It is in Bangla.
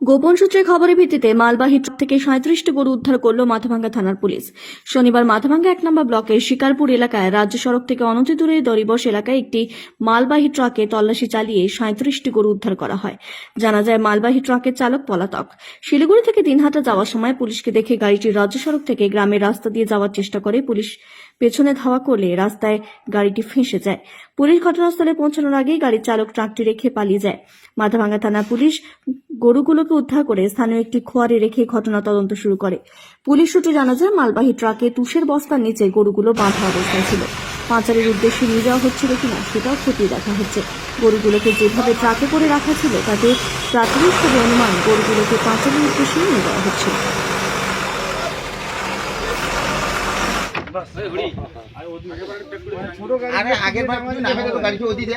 গোপন সূত্রে খবরের ভিত্তিতে মালবাহী ট্রাক থেকে সাঁত্রিশটি গরু উদ্ধার করল মাথাভাঙ্গা থানার পুলিশ। শনিবার মাথাভাঙ্গা এক নম্বর ব্লকের শিকারপুর এলাকায় রাজ্য সড়ক থেকে অনতি দূরে দরিবস এলাকায় একটি মালবাহী ট্রাকে তল্লাশি চালিয়ে সাঁত্রিশটি গরু উদ্ধার করা হয়। জানা যায়, মালবাহী ট্রাকের চালক পলাতক। শিলিগুড়ি থেকে দিনহাটা যাওয়ার সময় পুলিশকে দেখে গাড়িটি রাজ্য সড়ক থেকে গ্রামের রাস্তা দিয়ে যাওয়ার চেষ্টা করে। পুলিশ পেছনে ধাওয়া করলে রাস্তায় গাড়িটি ফেঁসে যায়। পুলিশ ঘটনাস্থলে পৌঁছানোর আগেই গাড়ির চালক ট্রাকটি রেখে পালিয়ে যায়। মাথাভাঙ্গা থানার পুলিশ গরুগুলোকে উদ্ধার করে স্থানীয় একটি খোয়ারে রেখে ঘটনা তদন্ত শুরু করে। পুলিশ সূত্রে জানা যায়, মালবাহী ট্রাকে তুষের বস্তার নিচে গরুগুলো বাঁধা অবস্থায় ছিল। পাঁচারের উদ্দেশ্যে নিয়ে যাওয়া হচ্ছিল কিনা সেটাও খতিয়ে দেখা হচ্ছে। গরুগুলোকে যেভাবে ট্রাকে করে রাখা ছিল, তাতে প্রাথমিকভাবে অনুমান গরুগুলোকে পাঁচারের উদ্দেশ্যে নিয়ে যাওয়া হচ্ছিল। আগের বার নামে তো গাড়ি ওদি দে